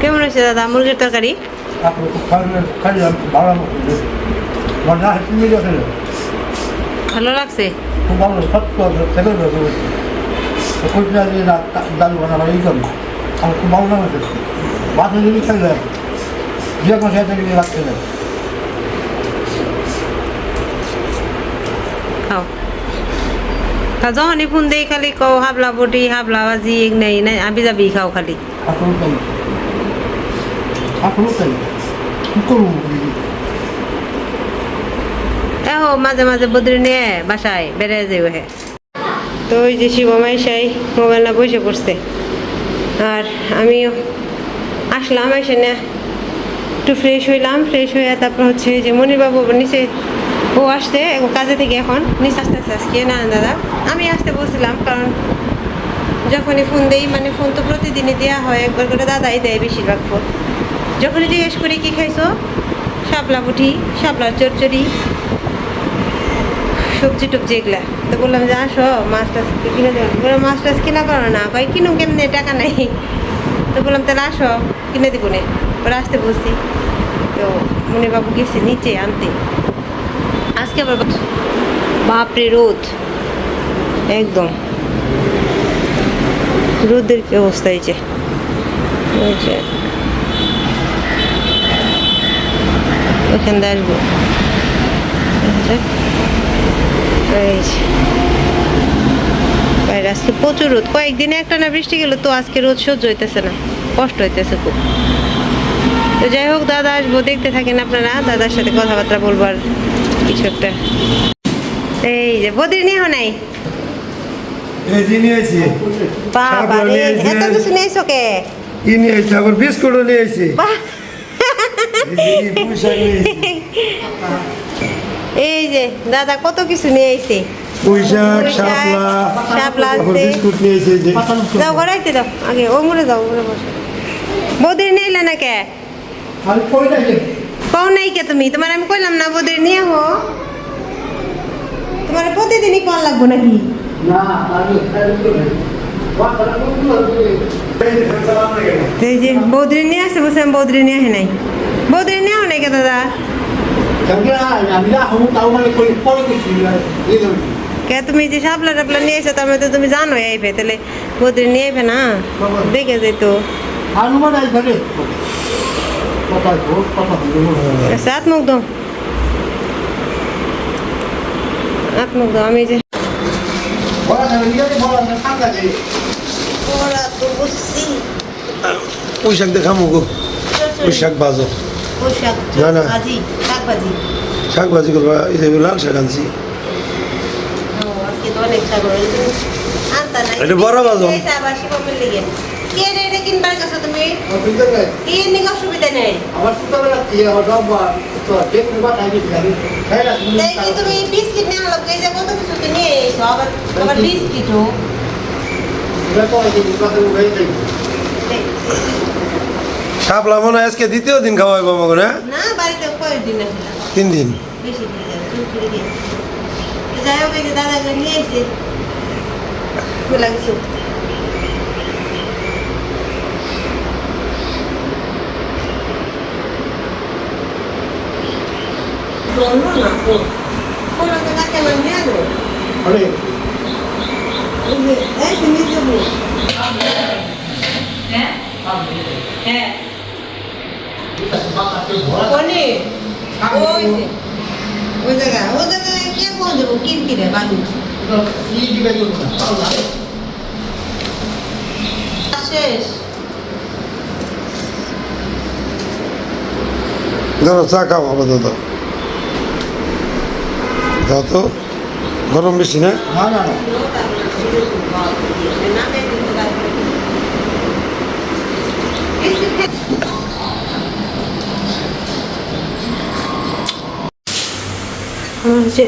কেমন হয়েছে দাদা? মুরগির তরকারি? ভালো লাগছে? খাও। ফোন দেই খালি কও হাবলা বটি, হাবলা নাই নাই আবি যাবি খাও খালি। আসলে তাই। মাঝে মাঝে বদরি নিয়ে বাসায় বেড়ে যাবে হে। তো ওই যে শিবমাই সাই মোবাইল না বসে পড়ছে। আর আমিও আসলাম এসে না একটু ফ্রেশ হইলাম ফ্রেশ হয়ে তারপর হচ্ছে যে মনিরবাবু নিচে ও আসতে কাজে থেকে এখন। নিচে আসতে আসতে আজকে না, দাদা, আমি আসতে বলছিলাম কারণ যখনই ফোন দেই মানে ফোন তো প্রতিদিনই দেওয়া হয়, একবার করে দাদাই দেয় বেশিরভাগ ফোন যখনই জিজ্ঞেস করি কি খাইছো? শাপলা পুঠি শাপলা চরচড়ি সবজি টবজি এগুলা। তো বললাম যে আসো, মাছ টাছ কিনে বলে, মাছ টাছ কিনা পারো না কই কিনুম কেমনে? টাকা নাই। তো বললাম, তাহলে আসো, কিনে দিব নে। ওরা আসতে বলছি। তো মনিবাবু গেছে নিচে আনতে। আজকে আবার বাপরে, রোদ। একদম। রোদের কি অবস্থা এই যে ওই যে ওইখান দিয়ে আসব। বাইরে আজকে প্রচুর রোদ। কয়েকদিনে একটা না বৃষ্টি গেল তো আজকে রোদ সহ্য হইতেছে না। কষ্ট হইতেছে খুব। তো যাই হোক দাদা আসব দেখতে থাকেন আপনারা। দাদার সাথে কথাবার্তা বলবার কিছু একটা। এই যে বদির নিয়ে নাই বাবা। এত কিছু নিয়েছো কে? ই নিয়ে আইছি আবার বিস্কুটও নিয়ে আইছি। বাহ। এই যে দাদা কত কিছু নিয়ে আইছে? পুঁইশাক শাপলা শাপলা আছে। বিস্কুট নিয়ে আইছি যে। যাও ঘরে দাও। আগে ও মরে যাও মরে বসে। বদির নিয়ে এলে না কে? আমি কই না কও নাই কে তুমি? তোমার আমি কইলাম না বদির নিয়ে হো তোমার প্রতিদিনই কল লাগবো নাকি? বৌদির নিয়ে আসছে আমি বৌদির নিয়ে আসে নাই। বৌদির নিয়ে নাই কে দাদা আমি না হব তাও মানে কে তুমি যে সাপলা টাপলা নিয়ে এসে তার মধ্যে তুমি জানো আইবে তাহলে বৌদির নিয়ে আইবে না? দেখে যেত সাত মুখ দাও হাত মুখ দাও আমি যে পুঁইশাক দেখামো গো। পোশাক না, না। শাক ভাজি করবা লাল শাক আনছি। ও, আজকে তো অনেক শাক হয়েছে। আনতা নাই। এটা বড় তুমি? বিস্কিট শাপলা মনে হয় আজকে দ্বিতীয় দিন খাওয়াইবো আমাকে না? না, বাড়িতে কয়েকদিন তিন দিন? বেশি কোনে? ওই যে, ওই জায়গা ওই জায়গায় কে পৌঁছাবো কিরকিরে বালু। কি দিবে তো না। শেষ। ধরো চা খাও আপাতত তো গরম বেশি না? না না না আমার হচ্ছে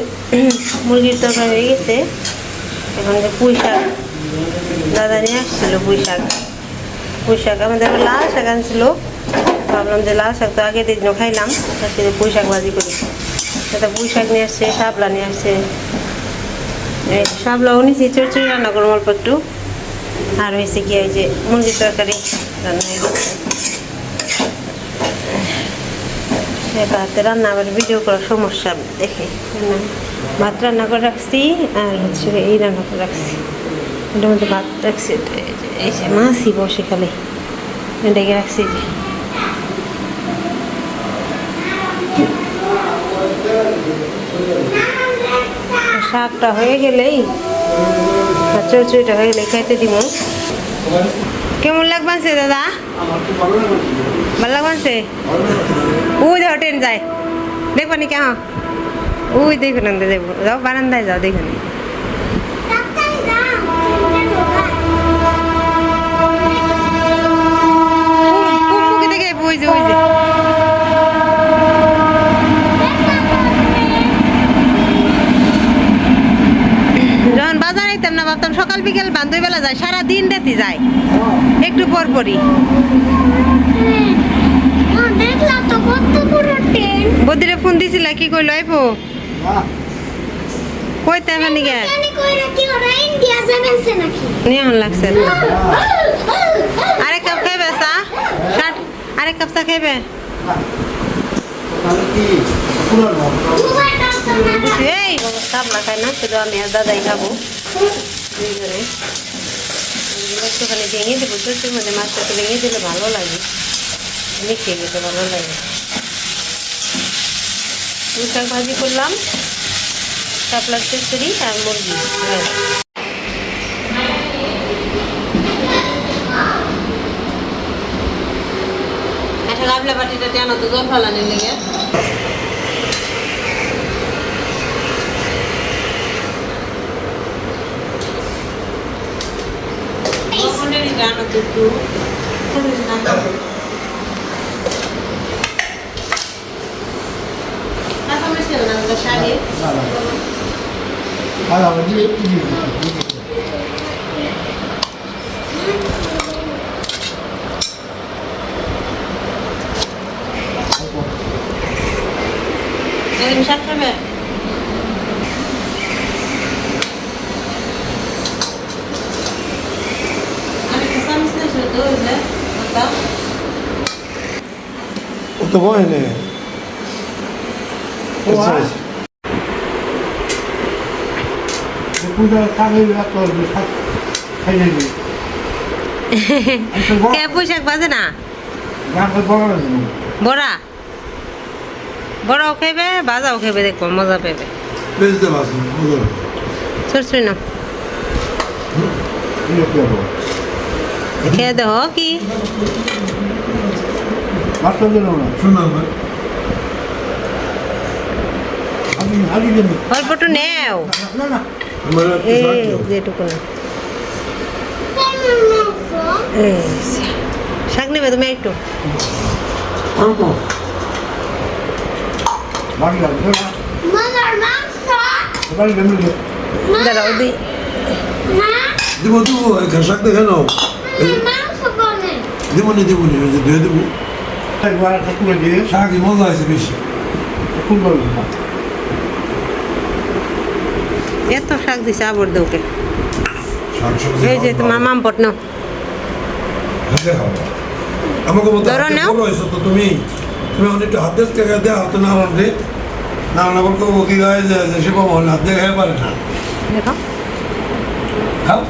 মুরগির তরকারি হয়ে গেছে। এখন যে পুঁই শাক। দাদা নিয়ে আসছিল পুঁই শাক। পুঁই শাক আমাদের লাল শাক আনছিল। ভাবলাম যে লাল শাক তো আগের দিনও খাইলাম। আজকে পুঁই শাক ভাজি করি। সেটা পুঁই শাক নিয়ে আসছে, শাপলা নিয়ে আসছে। এই শাপলাও নিয়েছি চড়চড়ি রান্না করব অল্প একটু। আর হয়েছে কি ওই যে মুরগির তরকারি রান্না হয়ে গেছে। একা হাতে রান্না আবার ভিডিও করার সমস্যা, দেখে। ভাত রান্না করে রাখছি, আর হচ্ছে এই রান্না করে রাখছি। এটার মধ্যে ভাত রাখছি এই যে- মাছই বসে খালি। ডেকে রাখছি যে। শাকটা হয়ে গেলেই চড়চড়িটা হয়ে গেলে খাইতে দিব। কেমন লাগবানছে দাদা? ভালো লাগে ভালো লাগবানছে ট্রেন যায়। দেখবানি কেমন ওই দেখুন আনতে যাব যাও, বারান্দায় যাও দেখুন ওই না সকাল, বিকেল বান্ধবী বেলা যায় সারা দিন রাতি যায়। একটু পর পরই দেখলাম তো কত বড় ট্রেন বদিরে ফোন দিছিল কি কইলো আইবো? না কইতে মানে গে জানি কইরা কি ওরা ইন্ডিয়া যাবেন সে নাকি? নিয়ন লাগছে। আরেক কাপ খাইবে চা ষাট আরেক কাপ চা খাইবে? তাহলে কি? পুরানো না এই খাই না শুধু আমি আর দাদাই খাব। একটুখানি ভেঙে দেবো চুচুর মধ্যে মাছটা ভেঙে দিলে ভালো লাগে। মিশিয়ে দিতে ভালো লাগে। শাক ভাজি করলাম কাপলার চচ্চড়ি আর মুরগি। একটা গাবলা বাটিটা টানো তো, জল ফালানির লেগে একটু কাঁচামরিচ কেন না ওটা শাকে না না ভালো হবে দিয়ে একটু দিয়ে দিচ্ছি এরকম শাক খাবে আমি পূজা খাবে এত শাক খাই যাবি কে পোশাক বাজে না বড় বড়াও খাইবে বাজাও খাইবে দেখব মজা বুঝলো সরসরি না খেয়ে দেহ কি? অল্পটু নেও। যেটুকু শাক নেবে তুমি একটু। দাঁড়াও দিই দিব দিব শাক দেখে নাও। আমি মাংস বলে দিব নি দিব নি ওই যে ধুয়ে দেবো। একবার ঠাকুরে দিয়ে শাকই মজা আছে বেশি। বলবে না এত শাক দিছে আবার শাক সবজি এই যে তোমার মাম পট নাও। হাতে আমাকে মতো ধরো হাতে নাও। তো তুমি তুমি অনেকটা হাতের টাকা দেওয়া হতো না আমাকে না না বলতো ও কি গায়ে যে সে বাবা হাত দিয়ে খেয়ে পারে না। দেখো। খাও।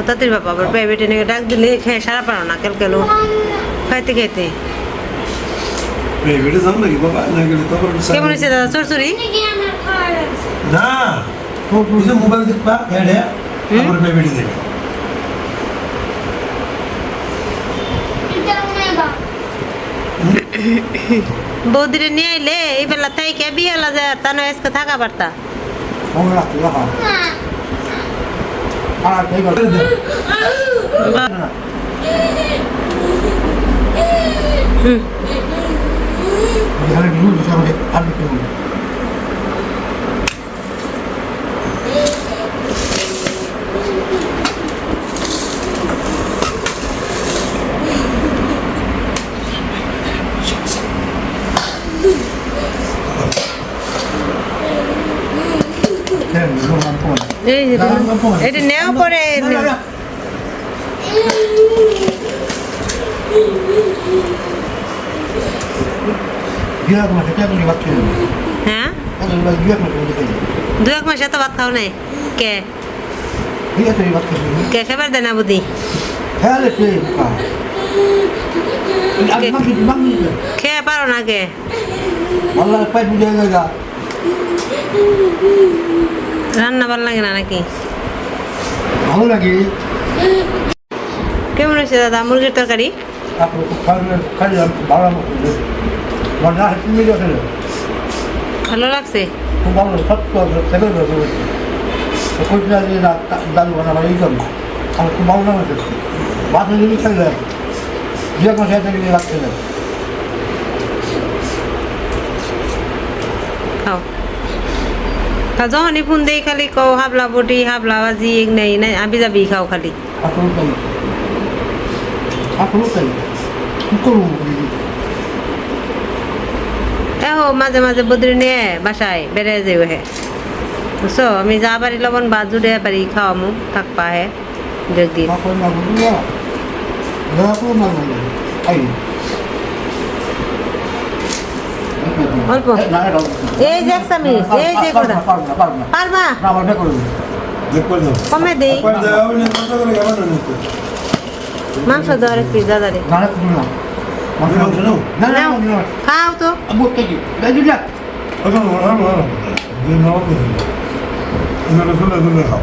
তাতির বাবা আবার প্রাইভেটে নিয়ে ডাক দিলে খেয়ে সারা পারো না কেল কেলো। খাইতে খাইতে। কেমন হয়েছে দাদা চরচরি? না মোবাইল দেখবা হেডে তারপরে এটা নেবা বৌদিরে নিয়ে আইলে এই বেলা তাই কে বিয়ে যায় তা নয় আজকে থাকা পারতা আর এই কথা না এখানে নিউজ হিসাবে আমি কি বলব হ্যাঁ, বললাম তোমায়। এই এটা নেওয়া পরে হ্যাঁ দু এক মাসে তো ভাত খাও নাই কে কে খেবার দেয় না হ্যাঁ মাংস খেয়ে পারো না কে আল্লাহ পাই বুঝে গেছে রান্না ভালো লাগে না নাকি? ভালো লাগে। কেমন হয়েছে দাদা মুরগির তরকারি? ভালো লাগছে। যে না ডাল বানাবার এই করব আমার খুব ভালো লাগে বাসে যদি খাইলে দু এক মাসে তেতুলি ভাত খাও। যখনই ফোন দেই খালি কও হাবলা বটি হাবলা বাজি এক নাই নাই আবি যাবি খাও খালি। এহো মাঝে মাঝে বদরি নিয়ে বাসায় বেড়ে যাইও হে। বুঝছ? আমি যা পারি লবণ বা জুড়ে পারি খাওয়ামু থাকপা হে দেখদিন অল্প। এই যে এক চামিচ এই যে কটা। পারবা পারবা পারবা। না পারবে করে দেবো। দেখবার দাও। কমে দেই। মাংস একটু মাংস মাংস নাও? না না নাও। না খাও তো। আবু কেজি দাই দিলা এখন ওরা ওরা যে নাও দেবে এনারা শুনে শুনে খাও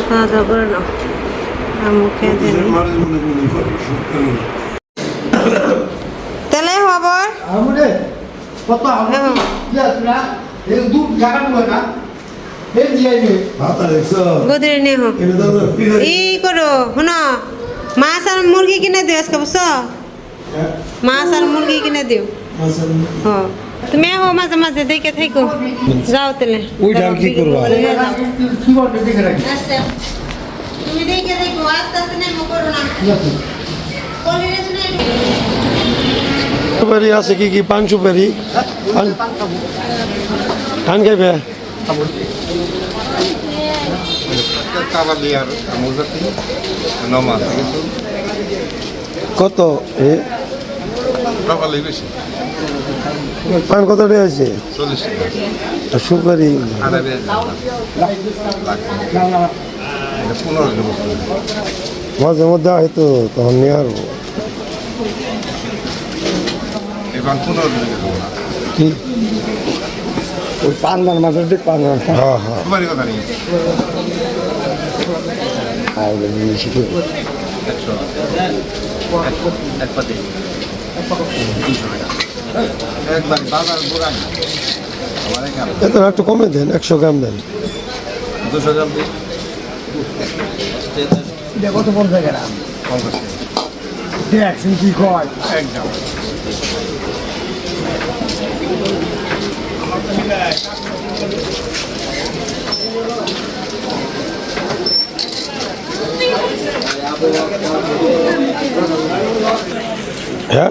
তো খাওয়া দাওয়া করে না। তাহলে খবর করো শুনো মাছ আর মুরগি কিনে দিও আজকে বুঝছ? মাছ আর মুরগি কিনে দিও। হ তুমি হো মাঝে মাঝে দেখে থাকো। যাও তাহলে। ওইটা আর কি করবা? রাখি। তুমি দেখে থাকো আস্তে আস্তে নেমো করো না। সুপারি আছে কি কি পান সুপারি? ধান খাইবে? আছে কিন্তু কত? এ? বেশি। পান কত টাকা আছে আর সুপারি। মাঝে মধ্যে হয়তো তখন নিয়ে আসব কি? ওই পান মাঝে পান হ্যাঁ হ্যাঁ। এক পাতি। এত একটু কমে দেন একশো গ্রাম দেন। দুশো গ্রাম দিই কত পঞ্চাশ পঞ্চাশ দেখছেন কি কয়? একদম হ্যাঁ?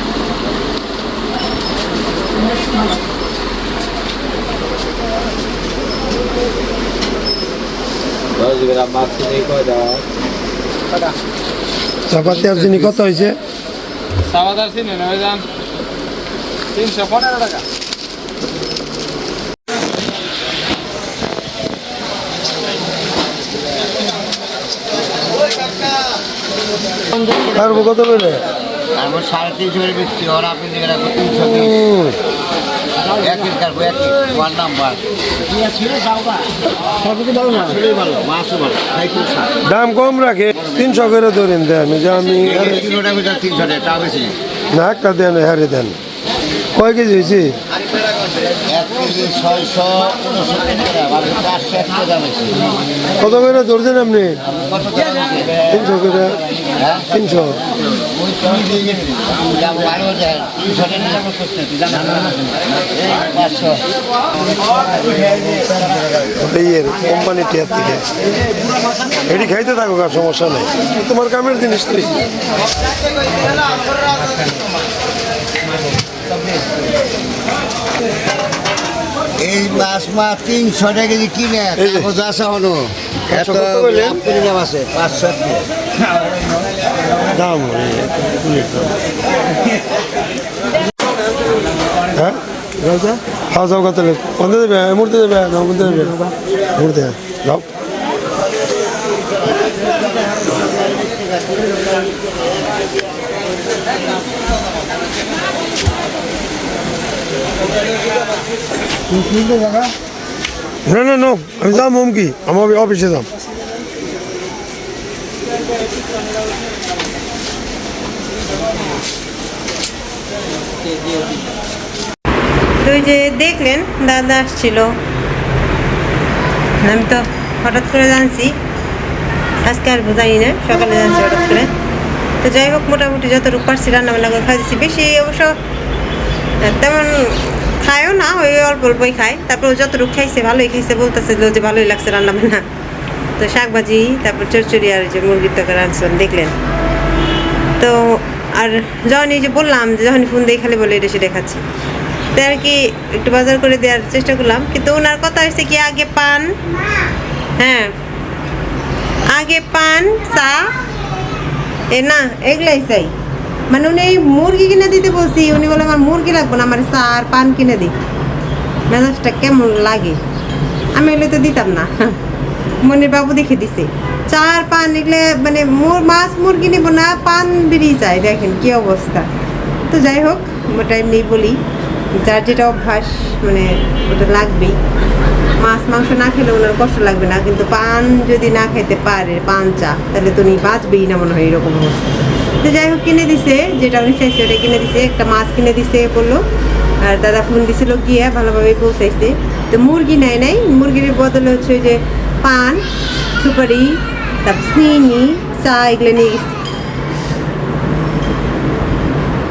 চাপাতি আর কত হয়েছে চাপাতার চিনি নয় যান তিনশো কত বেড়ে আমার সাড়ে তিনশো বিক্রি ওরা আপনি তিনশো একই একই। ওয়ান নাম্বার দাম কম রাখে তিনশো করে ধরেন দেন যে আমি না একটা দেন হারে দেন। কয় কেজি হয়েছে? ছয়শো কত করে ধরছেন আপনি? তিনশো করে। তিনশো। ইয়ের কোম্পানি টিয়ার থেকে। খাইতে থাকো আর সমস্যা নেই। তোমার কামের জিনিস তুই এই পাঁচ মাস তিনশো টাকা কেজি কিনে। কাগজ আছে হলো এত দাম আছে পাঁচশো দাম। হ্যাঁ? খাওয়া যাও কত দেবে এই মুহূর্তে দেবে না কোনতে দেবে। মুহূর্তে যাও আমি যাম হোম কি আমার অফিসে যাম। তো যে দেখলেন, দাদা আসছিল। আমি তো হঠাৎ করে জানছি, আজকে আর জানি না সকালে জানছি হঠাৎ করে। তো যাই হোক, মোটামুটি যতটুকু পারছি, রান্নাবান্না করে খাই দিচ্ছি বেশি অবশ্য তেমন খায়ও না, ওই অল্প অল্পই খায়। তারপর ও যতটুকু খাইছে, ভালোই খাইছে, বলতেছে যে ভালোই লাগছে রান্নাবান্না তো শাকভাজি, তারপর চচ্চড়ি আর যে মুরগির তরকারি রাঁধছিলাম দেখলেন? তো আর যখন এই যে বললাম যে যখন ফোন দিয়ে খালি বলে, এটা সেটা খাচ্ছি তাই আর কি একটু বাজার করে দেওয়ার চেষ্টা করলাম, কিন্তু ওনার কথা হয়েছে কি, আগে পান হ্যাঁ আগে পান, চা, এ না, এগুলাই চাই। মানে উনি মুরগি কিনে দিতে বলছি, উনি বলে আমার মুরগি লাগবে না, আমার আর পান কিনে দিই মেজাজটা কেমন লাগে? আমি এলে তো দিতাম না। মনির বাবু দেখে দিছে। চার পান এগুলো মানে মাছ মুরগি নিব না, পান বেরিয়ে যায়, দেখেন কি অবস্থা। তো যাই হোক, ওটা এমনি বলি, যার যেটা অভ্যাস মানে ওটা লাগবেই। মাছ, মাংস না খেলে ওনার কষ্ট লাগবে না, কিন্তু পান যদি না খেতে পারে, পান চা, তাহলে তো উনি বাঁচবেই না মনে হয় এরকম অবস্থা। তো যাই হোক কিনে দিছে, যেটা উনি চাইছে ওটা কিনে দিছে, একটা মাছ কিনে দিছে বলল। আর দাদা ফোন দিছিল, গিয়ে ভালোভাবে পৌঁছাইছে। তো মুরগি নেয় নাই, মুরগির বদলে হচ্ছে যে পান, সুপারি, তারপর চিনি, চা এগুলো নিয়ে গেছে।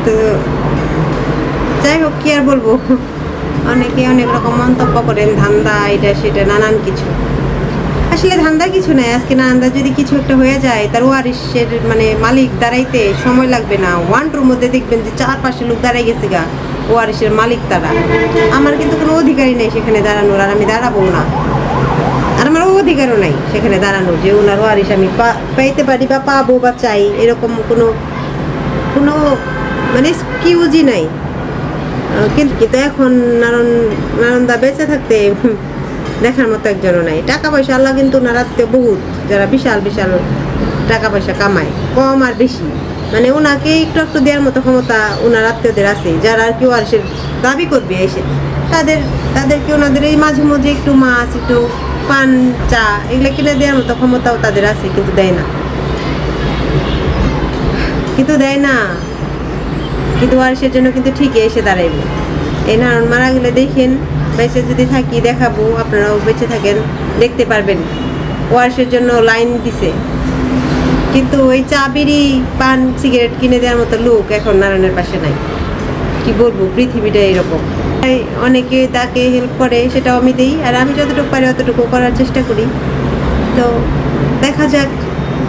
তো যাই হোক, কি আর বলব? অনেকে অনেক রকম মন্তব্য করেন, ধান্দা, এটা সেটা, নানান কিছু। আসলে ধান্দা কিছু নাই, আজকে নান্দা যদি কিছু একটা হয়ে যায়, তার ওয়ারিসের মানে মালিক দাঁড়াইতে সময় লাগবে না। ওয়ান টুর মধ্যে দেখবেন যে চার পাশে লোক দাঁড়াই গেছে গা ওয়ারিসের মালিক তারা। আমার কিন্তু কোনো অধিকারই নেই সেখানে দাঁড়ানোর, আর আমি দাঁড়াবো না। আর আমার অধিকারও নাই সেখানে দাঁড়ানোর, যে ওনার ওয়ারিস আমি পাইতে পারি বা পাবো বা চাই, এরকম কোনো কোনো মানে এক্সকিউজই নাই। কিন্তু কিন্তু এখন নারায়ণ নারায়ণদা বেঁচে থাকতে দেখার মতো একজনও নাই। টাকা পয়সা আল্লাহ কিন্তু ওনার আত্মীয় বহুত, যারা বিশাল বিশাল টাকা পয়সা কামায়, কম আর বেশি। মানে ওনাকে একটু একটু দেওয়ার মতো ক্ষমতা ওনার আত্মীয়দের আছে, যারা আর কেউ আর সে দাবি করবে এসে তাদের, তাদেরকে ওনাদের এই মাঝে মাঝে একটু মাছ, একটু পান, চা এগুলো কিনে দেওয়ার মতো ক্ষমতাও তাদের আছে, কিন্তু দেয় না। কিন্তু দেয় না। কিন্তু ওয়ারিসের জন্য কিন্তু ঠিকই এসে দাঁড়াইবে। এই নারায়ণ মারা গেলে দেখেন বেঁচে যদি থাকি, দেখাবো, আপনারাও বেঁচে থাকেন, দেখতে পারবেন। ওয়ারিসের জন্য লাইন দিছে। কিন্তু ওই চা, বিড়ি, পান, সিগারেট কিনে দেওয়ার মতো লোক এখন নারায়ণের পাশে নাই। কি বলব পৃথিবীটা এরকম। অনেকে তাকে হেল্প করে, সেটাও আমি দিই, আর আমি যতটুকু পারি অতটুকু করার চেষ্টা করি। তো দেখা যাক,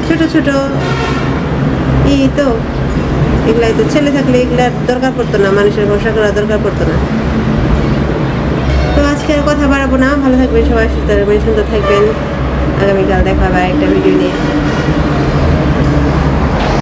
ছোট ছোট, ই তো, এগুলাই তো ছেলে থাকলে এগুলার দরকার পড়তো না, মানুষের ভরসা করার দরকার পড়তো না। আর কথা বাড়াবো না। ভালো থাকবেন সবাই, সুস্থ থাকবেন, সুন্দর থাকবেন। আগামীকাল দেখা হবে একটা ভিডিও নিয়ে।